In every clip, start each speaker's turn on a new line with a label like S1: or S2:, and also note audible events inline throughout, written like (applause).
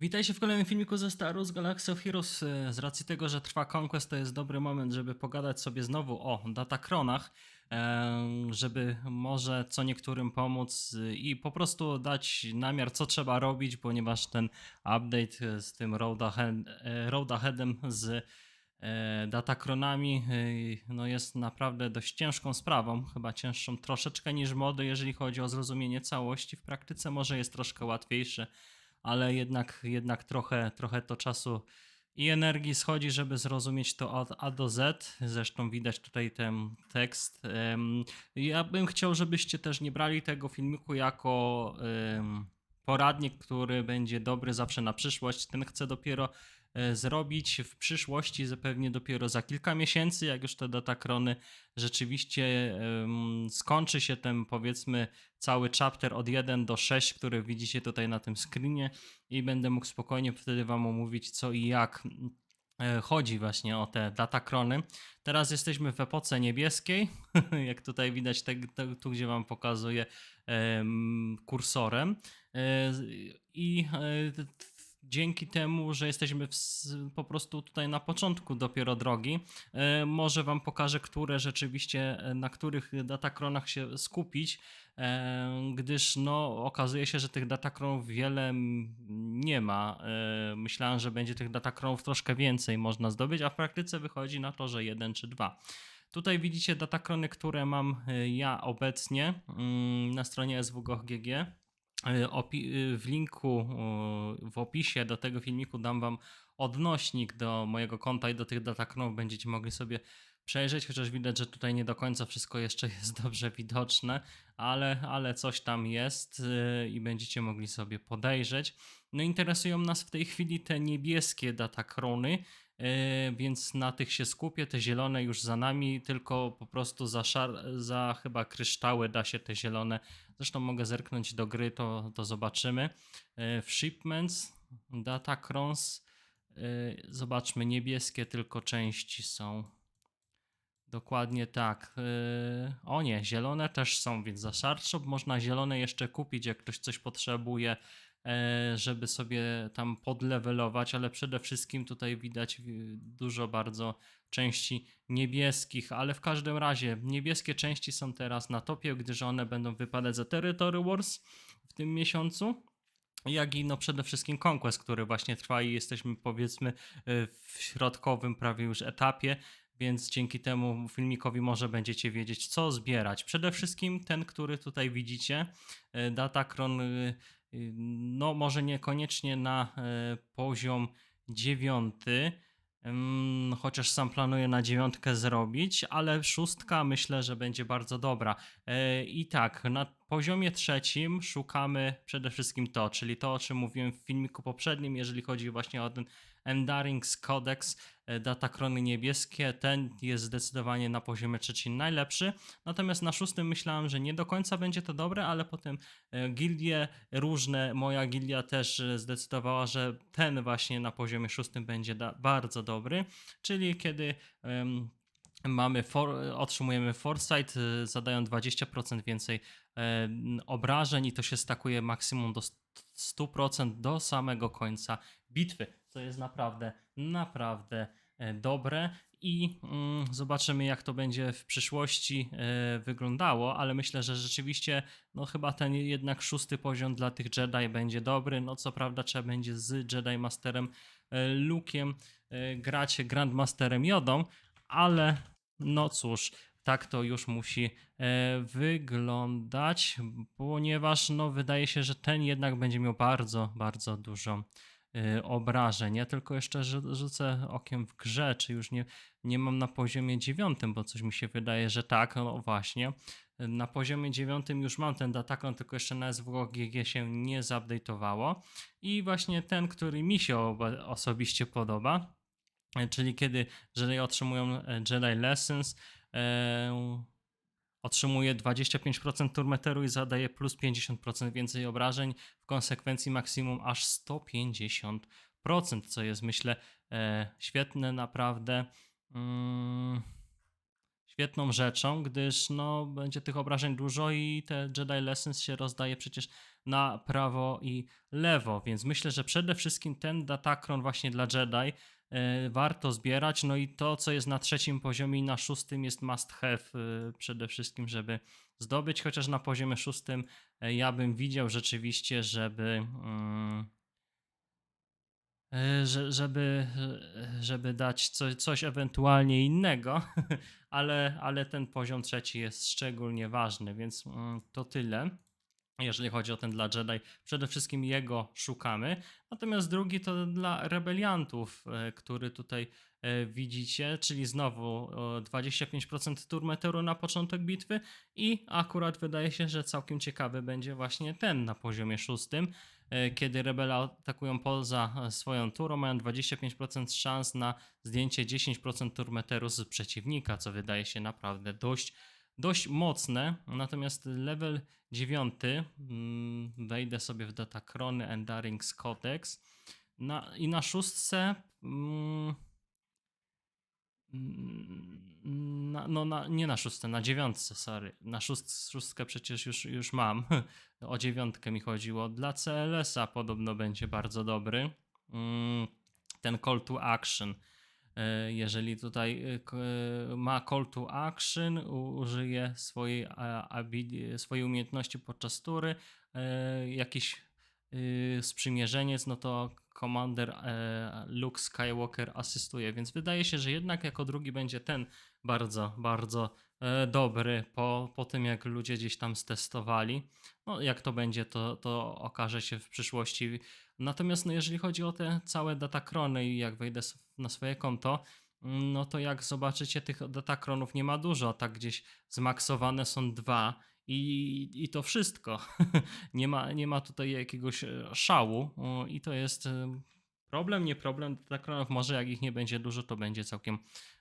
S1: Witajcie w kolejnym filmiku ze Star Wars Galaxy of Heroes. E, Z racji tego, że trwa Conquest, to jest dobry moment, żeby pogadać sobie znowu o Datachronach, e, żeby może co niektórym pomóc e, i po prostu dać namiar, co trzeba robić, ponieważ ten update z tym Road, Ahead, Road Aheadem z Datachronami e, no jest naprawdę dość ciężką sprawą, chyba cięższą troszeczkę niż mody, jeżeli chodzi o zrozumienie całości. W praktyce może jest troszkę łatwiejsze ale jednak, jednak trochę, trochę to czasu i energii schodzi, żeby zrozumieć to od A do Z. Zresztą widać tutaj ten tekst. Ja bym chciał, żebyście też nie brali tego filmiku jako poradnik, który będzie dobry zawsze na przyszłość. Ten chcę dopiero e, zrobić w przyszłości, zapewne dopiero za kilka miesięcy, jak już te datakrony rzeczywiście em, skończy się ten powiedzmy cały chapter od 1 do 6, który widzicie tutaj na tym screenie i będę mógł spokojnie wtedy wam omówić co i jak chodzi właśnie o te datakrony. Teraz jesteśmy w epoce niebieskiej, (laughs) jak tutaj widać te, te, tu gdzie wam pokazuję em, kursorem E, i e, dzięki temu, że jesteśmy w, po prostu tutaj na początku dopiero drogi, e, może wam pokażę, które rzeczywiście, e, na których datakronach się skupić, e, gdyż no, okazuje się, że tych datakronów wiele nie ma. Myślałem, że będzie tych datakronów troszkę więcej można zdobyć, a w praktyce wychodzi na to, że jeden czy dwa. Tutaj widzicie datakrony, które mam ja obecnie mm, na stronie swgo.gg. E, y, w linku y, w opisie do tego filmiku dam wam odnośnik do mojego konta i do tych datakronów będziecie mogli sobie przejrzeć, chociaż widać, że tutaj nie do końca wszystko jeszcze jest (laughs) dobrze widoczne, ale, ale coś tam jest y, i będziecie mogli sobie podejrzeć. No interesują nas w tej chwili te niebieskie datakrony, e, więc na tych się skupię, te zielone już za nami, tylko po prostu za, za chyba kryształy da się te zielone Zresztą mogę zerknąć do gry, to, to zobaczymy. E, W Shipments, Datacrons, zobaczmy, niebieskie tylko części są. Dokładnie tak. E, O nie, zielone też są, więc za Shard Shop można zielone jeszcze kupić, jak ktoś coś potrzebuje, e, żeby sobie tam podlewelować, ale przede wszystkim tutaj widać e, dużo bardzo części niebieskich, ale w każdym razie niebieskie części są teraz na topie, gdyż one będą wypadać za Territory Wars w tym miesiącu. Jak i no przede wszystkim Conquest, który właśnie trwa i jesteśmy powiedzmy y, w środkowym prawie już etapie, więc dzięki temu filmikowi może będziecie wiedzieć co zbierać. Przede wszystkim ten, który tutaj widzicie, y, Datacron, y, y, no może niekoniecznie na poziom dziewiąty, chociaż sam planuję na dziewiątkę zrobić, ale szóstka myślę, że będzie bardzo dobra. E, I tak, na poziomie trzecim szukamy przede wszystkim to, czyli to, o czym mówiłem w filmiku poprzednim, jeżeli chodzi właśnie o ten Endarings Codex, e, datakrony niebieskie, ten jest zdecydowanie na poziomie trzecim najlepszy. Natomiast na szóstym myślałem, że nie do końca będzie to dobre, ale potem e, gildie różne, moja gildia też e, zdecydowała, że ten właśnie na poziomie szóstym będzie bardzo dobry, czyli kiedy em, mamy for, otrzymujemy foresight, zadają 20% więcej e, obrażeń i to się stakuje maksimum do st- 100% do samego końca bitwy, co jest naprawdę, naprawdę e, dobre i mm, zobaczymy jak to będzie w przyszłości e, wyglądało, ale myślę, że rzeczywiście no chyba ten jednak szósty poziom dla tych Jedi będzie dobry, no co prawda trzeba będzie z Jedi Masterem e, Luke'iem e, grać Grandmasterem Jodą, ale no cóż, tak to już musi wyglądać, ponieważ no wydaje się, że ten jednak będzie miał bardzo, bardzo dużo obrażeń. Ja tylko jeszcze rzu- rzucę okiem w grze, czy już nie, nie mam na poziomie dziewiątym, bo coś mi się wydaje, że tak, no właśnie. Na poziomie dziewiątym już mam ten datakron, tylko jeszcze na SWGG się nie zupdate'owało. I właśnie ten, który mi się osobiście podoba, e, czyli kiedy Jedi otrzymują e, Jedi Lessons, otrzymuje 25% turmeteru i zadaje plus 50% więcej obrażeń, w konsekwencji maksimum aż 150%, co jest myślę e, świetne naprawdę. Mm, świetną rzeczą, gdyż no, będzie tych obrażeń dużo i te Jedi Lessons się rozdaje przecież na prawo i lewo, więc myślę, że przede wszystkim ten Datacron właśnie dla Jedi warto zbierać, no i to, co jest na trzecim poziomie i na szóstym jest must have e, przede wszystkim, żeby zdobyć, chociaż na poziomie szóstym e, ja bym widział rzeczywiście, żeby... Mm, e, że, żeby, e, żeby dać coś, coś ewentualnie innego, (laughs) ale, ale ten poziom trzeci jest szczególnie ważny, więc mm, to tyle. Jeżeli chodzi o ten dla Jedi, przede wszystkim jego szukamy. Natomiast drugi to dla rebeliantów, e, który tutaj e, widzicie, czyli znowu o 25% tur na początek bitwy i akurat wydaje się, że całkiem ciekawy będzie właśnie ten na poziomie szóstym, e, kiedy rebele atakują poza swoją turą, mają 25% szans na zdjęcie 10% tur z przeciwnika, co wydaje się naprawdę dość dość mocne, natomiast level 9 mm, wejdę sobie w Datacrony Endarings Codex na, i na szóstce mm, mm, na, no na, nie na szóstce, na dziewiątce, sorry. Na szóst, szóstkę przecież już, już mam. (laughs) O dziewiątkę mi chodziło. Dla CLS-a podobno będzie bardzo dobry. Mm, Ten call to action. E, Jeżeli tutaj e, e, ma call to action, użyje swojej, swojej umiejętności podczas tury, jakiś y, sprzymierzeniec, no to Commander e, Luke Skywalker asystuje, więc wydaje się, że jednak jako drugi będzie ten bardzo, bardzo e, dobry po, po tym, jak ludzie gdzieś tam stestowali. No, jak to będzie, to, to okaże się w przyszłości. Natomiast no, jeżeli chodzi o te całe datakrony i jak wejdę na swoje konto, mm, no to jak zobaczycie, tych datakronów nie ma dużo, tak gdzieś zmaksowane są dwa i, i to wszystko. (laughs) nie, ma, nie ma tutaj jakiegoś e, szału i to jest e, problem, nie problem datakronów. Może jak ich nie będzie dużo, to będzie całkiem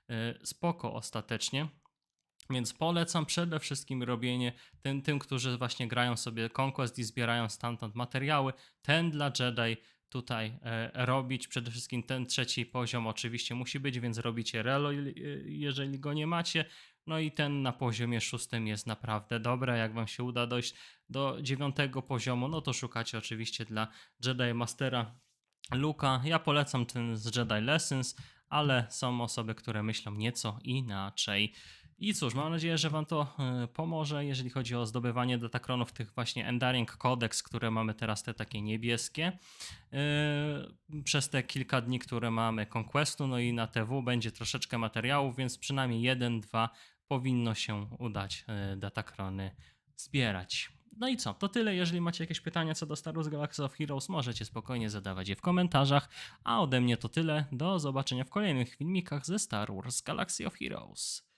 S1: e, spoko ostatecznie. Więc polecam przede wszystkim robienie tym, tym, którzy właśnie grają sobie Conquest i zbierają stamtąd materiały. Ten dla Jedi tutaj e, robić. Przede wszystkim ten trzeci poziom oczywiście musi być, więc robicie relo, e, jeżeli go nie macie. No i ten na poziomie szóstym jest naprawdę dobre. Jak wam się uda dojść do dziewiątego poziomu, no to szukacie oczywiście dla Jedi Mastera Luka. Ja polecam ten z Jedi Lessons, ale są osoby, które myślą nieco inaczej. I cóż, mam nadzieję, że Wam to e, pomoże, jeżeli chodzi o zdobywanie datakronów tych właśnie Enduring Codex, które mamy teraz, te takie niebieskie. E, Przez te kilka dni, które mamy Conquestu, no i na TW będzie troszeczkę materiałów, więc przynajmniej jeden, dwa powinno się udać e, datakrony zbierać. No i co? To tyle. Jeżeli macie jakieś pytania co do Star Wars Galaxy of Heroes, możecie spokojnie zadawać je w komentarzach. A ode mnie to tyle. Do zobaczenia w kolejnych filmikach ze Star Wars Galaxy of Heroes.